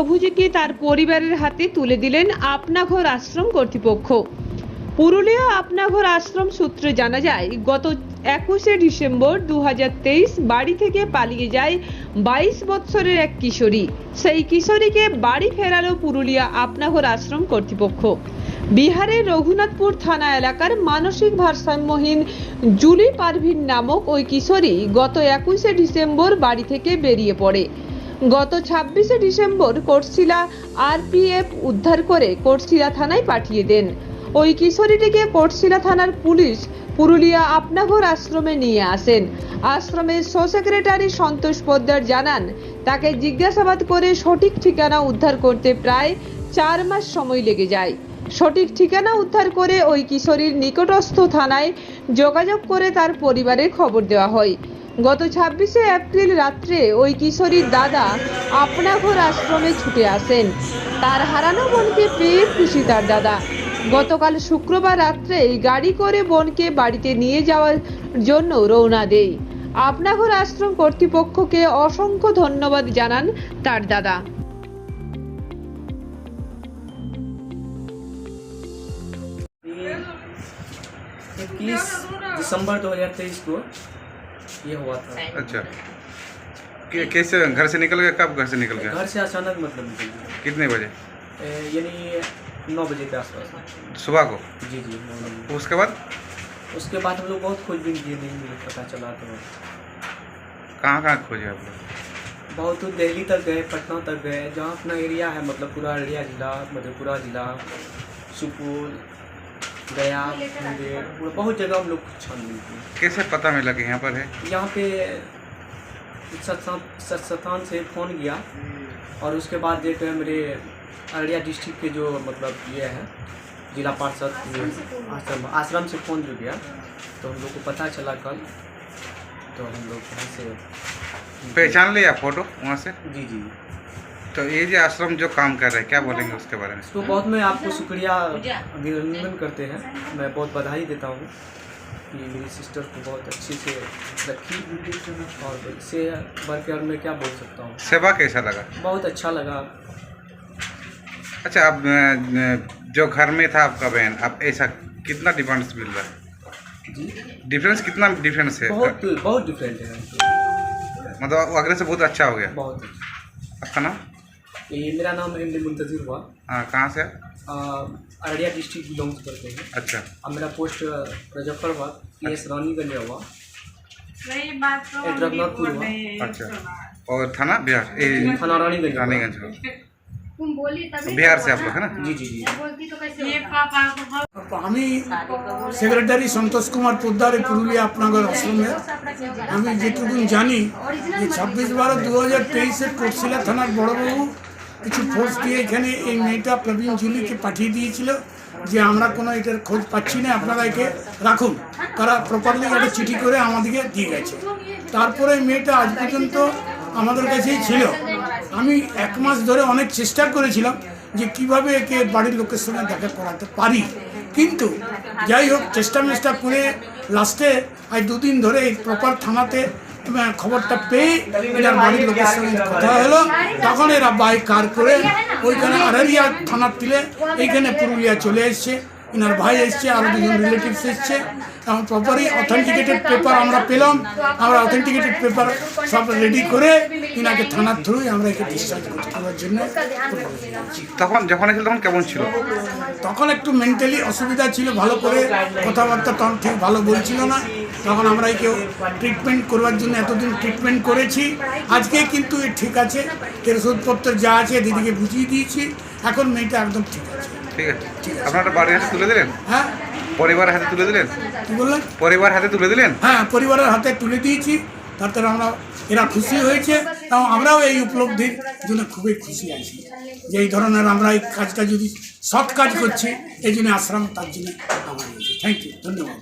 প্রভুজিকে তার পরিবারের হাতে তুলে দিলেন আপনাঘর আশ্রম কর্তৃপক্ষ। পুরুলিয়া আপনাঘর আশ্রম সূত্রে জানা যায়, গত একুশে ডিসেম্বর দু হাজার তেইশ বাড়ি থেকে পালিয়ে যায় বাইশ বৎসরের এক কিশোরী। সেই কিশোরীকে বাড়ি ফেরালো পুরুলিয়া আপনাঘর আশ্রম কর্তৃপক্ষ। বিহারের রঘুনাথপুর থানা এলাকার মানসিক ভারসাম্যহীন জুলি পারভিন নামক ওই কিশোরী গত একুশে ডিসেম্বর বাড়ি থেকে বেরিয়ে পড়ে। গত ছাব্বিশে ডিসেম্বর কোটশিলা আরপিএফ উদ্ধার করে কোটশিলা থানায় পাঠিয়ে দেন। ওই কিশোরীটিকে কোটশিলা থানার পুলিশ পুরুলিয়া আপনাঘর আশ্রমে নিয়ে আসেন। আশ্রমের সেক্রেটারি সন্তোষ পোদ্দার জানান, তাকে জিজ্ঞাসাবাদ করে সঠিক ঠিকানা উদ্ধার করতে প্রায় চার মাস সময় লেগে যায়। সঠিক ঠিকানা উদ্ধার করে ওই কিশোরীর নিকটস্থ থানায় যোগাযোগ করে তার পরিবারের খবর দেওয়া হয়। গত ছাব্বিশে এপ্রিল রাত্রে ওই কিশোরীর দাদা আপনাঘর আশ্রমে ছুটে আসেন তার হারানো বোনকে পেয়ে খুশি তার দাদা গতকাল শুক্রবার রাত্রে গাড়ি করে বোনকে বাড়িতে নিয়ে যাওয়ার জন্য রওনা দেয় আপনাঘর আশ্রম কর্তৃপক্ষকে অসংখ্য ধন্যবাদ জানান তার দাদা इक्कीस दिसंबर 2023 को ये हुआ था। अच्छा। कि- कैसे घर से निकल गया कब घर से निकल गया घर से अचानक मतलब निकल गया कितने बजे? यानी नौ बजे के आसपास। सुबह को? जी जी। उसके बाद? उसके बाद हम लोग बहुत खोजबीन किए नहीं मुझे पता चला तो। कहाँ कहाँ खोजे आप लोग? बहुत दूर दिल्ली तक गए पटना तक गए जहाँ अपना एरिया है मतलब पूरा अररिया जिला मधेपुरा जिला सुपौल गया मुंगेर पूरा बहुत जगह हम लोग छानबीन किए कैसे पता मिला कि यहाँ पर है? यहाँ पे सत्संग से फ़ोन किया और उसके बाद जो है मेरे अररिया डिस्ट्रिक्ट के जो मतलब ये है जिला पार्षद आश्रम आश्रम से फ़ोन जो गया तो हम लोग को पता चला कल तो हम लोग यहाँ से पहचान लिया फ़ोटो वहाँ से? जी जी। तो ये जो आश्रम जो काम कर रहे हैं क्या बोलेंगे उसके बारे में? तो बहुत मैं आपको शुक्रिया अभिनंदन करते हैं। मैं बहुत बधाई देता हूँ कि मेरी सिस्टर को बहुत अच्छे से रखी और इससे बढ़ के और मैं क्या बोल सकता हूँ? सेवा कैसा लगा? बहुत अच्छा लगा। अच्छा अब जो घर में था आपका बहन अब ऐसा कितना डिफरेंस मिल रहा है? जी? डिफरेंस कितना डिफरेंस है? बहुत बहुत डिफरेंट है। मतलब अगले से बहुत अच्छा हो गया। बहुत अच्छा। आपका नाम? ये मेरा नाम एम डी मुंतजिर हुआ हाँ कहाँ से आप? आ, अररिया डिस्ट्रिक्ट बिलोंग्स करते हैं अच्छा अब मेरा पोस्ट मुजफ्फरबाद ये रानीगंज में हुआ वही बात तो एक रघुनाथपुर हुआ अच्छा और थाना बिहार ए, थाना रानीगंज हुआ। रानीगंज हो तुम बोली तभी बिहार से आप लोग है ना जी जी जी बोलती तो कैसे ये पापा को बहुत আমি সেক্রেটারি সন্তোষ কুমার পোদ্দার এই পুরুলিয়া আপনাগর আশ্রমে আমি যেটুকুন জানি যে ছাব্বিশ বারো দু হাজার তেইশে কোটশিলা থানার বড়বাবু কিছু ফোর্স দিয়ে এখানে এই মেয়েটা প্রবীণ জুলিকে পাঠিয়ে দিয়েছিল যে আমরা কোনো এটার খোঁজ পাচ্ছি না, আপনারা একে রাখুন। তারা প্রপারলি একটা চিঠি করে আমাদেরকে দিয়ে গেছে। তারপরে মেয়েটা আজ পর্যন্ত আমাদের কাছেই ছিল। আমি এক মাস ধরে অনেক চেষ্টা করেছিলাম যে কীভাবে একে বাড়ির লোকের সঙ্গে দেখা করাতে পারি। কিন্তু যাই হোক চেষ্টা মেষ্টা করে লাস্টে আজ দুদিন ধরে এই প্রপার থানাতে খবরটা পেয়ে এটার বাড়ির লোকের সঙ্গে কথা হলো। তখন এরা বাইক কার করে ওইখানে আরারিয়া থানার তিলে এইখানে পুরুলিয়া চলে এসছে। এনার ভাই এসছে আরও দুজন রিলেটিভস এসছে। এবং প্রপারই অথেন্টিকেটেড পেপার আমরা পেলাম। আমরা অথেন্টিকেটেড পেপার সব রেডি করে এনাকে থানার থ্রুই আমরা একে ডিসচার্জ করার জন্য তখন যখন এসেছিল তখন কেমন ছিল? তখন একটু মেন্টালি অসুবিধা ছিল ভালো করে কথাবার্তা তখন ঠিক ভালো বলছিল না। তখন আমরা একে ট্রিটমেন্ট করবার জন্য এতদিন ট্রিটমেন্ট করেছি। আজকে কিন্তু ঠিক আছে। এর ওষুধপত্র যা আছে দিদিকে বুঝিয়ে দিয়েছি। এখন মেয়েটা একদম ঠিক আছে। ঠিক আছে। আপনারা বাড়ির হাতে তুলে দিলেন? হ্যাঁ। পরিবারের হাতে তুলে দিলেন? কি বললেন? পরিবার হাতে তুলে দিলেন? হ্যাঁ পরিবারের হাতে তুলে দিয়েছি। তাতে আমরা, এরা খুশি হয়েছে এবং আমরাও এই উপলব্ধির জন্য খুবই খুশি আছি। যে এই ধরনের আমরা এই কাজটা যদি সৎ কাজ করছি, এই জন্য আশ্রম তার জন্য আমার থ্যাংক ইউ ধন্যবাদ।